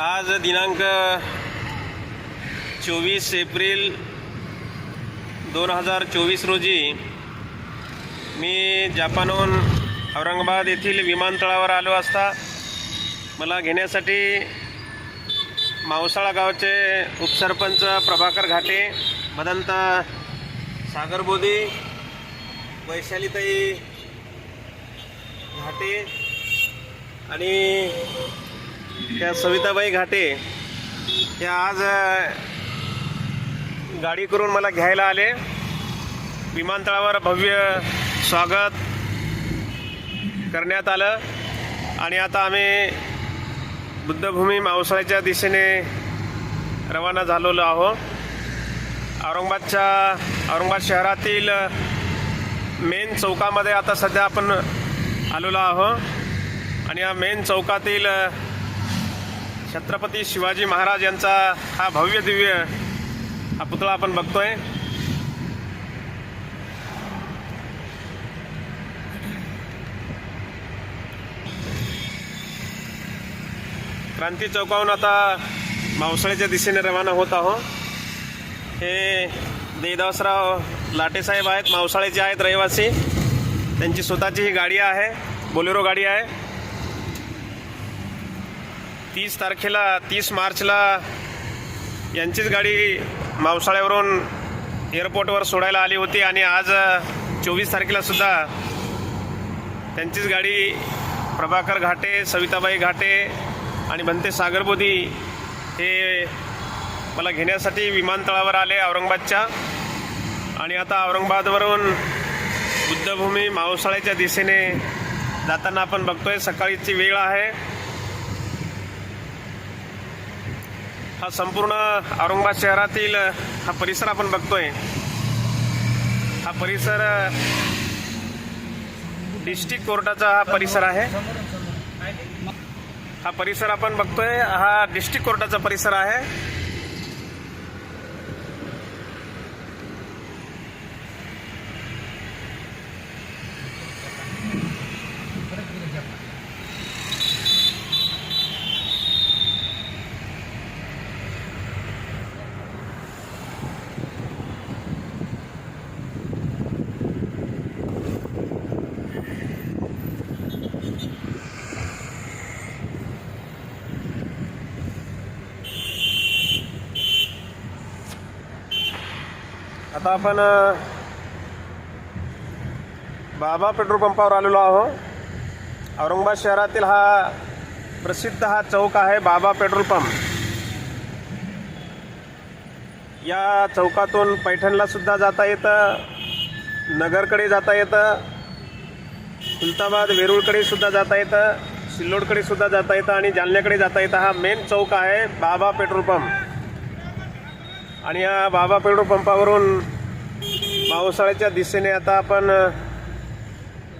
आज दिनांक चोवीस एप्रिल दोन हजार चोवीस रोजी मी जापानहून औरंगाबाद येथील विमानतळावर आलो असता मला घेण्यासाठी मावसाळा गावचे उपसरपंच प्रभाकर घाटे भदंत सागर बोधी वैशालीताई घाटे आणि त्या सविताबाई घाटे त्या आज गाडी करून मला घ्यायला आले. विमानतळावर भव्य स्वागत करण्यात आलं. आणि आता आम्ही बुद्धभूमी मावसाळ्याच्या दिशेने रवाना झालेलो आहो औरंगाबादच्या औरंगाबाद शहरातील मेन चौकामध्ये आता सध्या आपण आलेलो आहो आणि या मेन चौकातील छत्रपती शिवाजी महाराज यांचा हा भव्य दिव्य हा पुतळा आपण बघतोय. क्रांती चौकाहून आता मावसाळ्याच्या दिशेने रवाना होत आहो हे देदासराव लाटेसाहेब आहेत मावसाळ्याचे आहेत रहिवासी. त्यांची स्वतःची ही गाडी आहे बोलेरो गाडी आहे. तीस तारखेला तीस मार्चला यांचीच गाडी मावसाळ्यावरून एअरपोर्टवर सोडायला आली होती आणि आज चोवीस तारखेला सुद्धा त्यांचीच गाडी प्रभाकर घाटे सविताबाई घाटे आणि बनते सागरबोधी हे मला घेण्यासाठी विमानतळावर आले औरंगाबादच्या. आणि आता औरंगाबादवरून बुद्धभूमी मावसाळ्याच्या दिशेने जाताना आपण बघतोय सकाळीची वेळ आहे. हा संपूर्ण औरंगाबाद शहरातील हा परिसर आपण बघतोय. हा परिसर डिस्ट्रिक्ट कोर्टाचा हा परिसर आहे. हा परिसर आपण बघतोय हा डिस्ट्रिक्ट कोर्टाचा परिसर आहे. आता आपण बाबा पेट्रोल पंपावर आलेलो आहोत. औरंगाबाद शहरातील हा प्रसिद्ध हा चौक आहे बाबा पेट्रोल पंप. या चौकातून पैठणला सुद्धा जाता येतं नगरकडे जाता येतं खुलताबाद वेरूळकडे सुद्धा जाता येतं सिल्लोडकडे सुद्धा जाता येतं आणि जालन्याकडे जाता येतं हा मेन चौक आहे बाबा पेट्रोल पंप. आणि या बाबा पेट्रोल पंपावरून पावसाळ्याच्या दिशेने आता आपण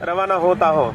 रवाना होत आहोत.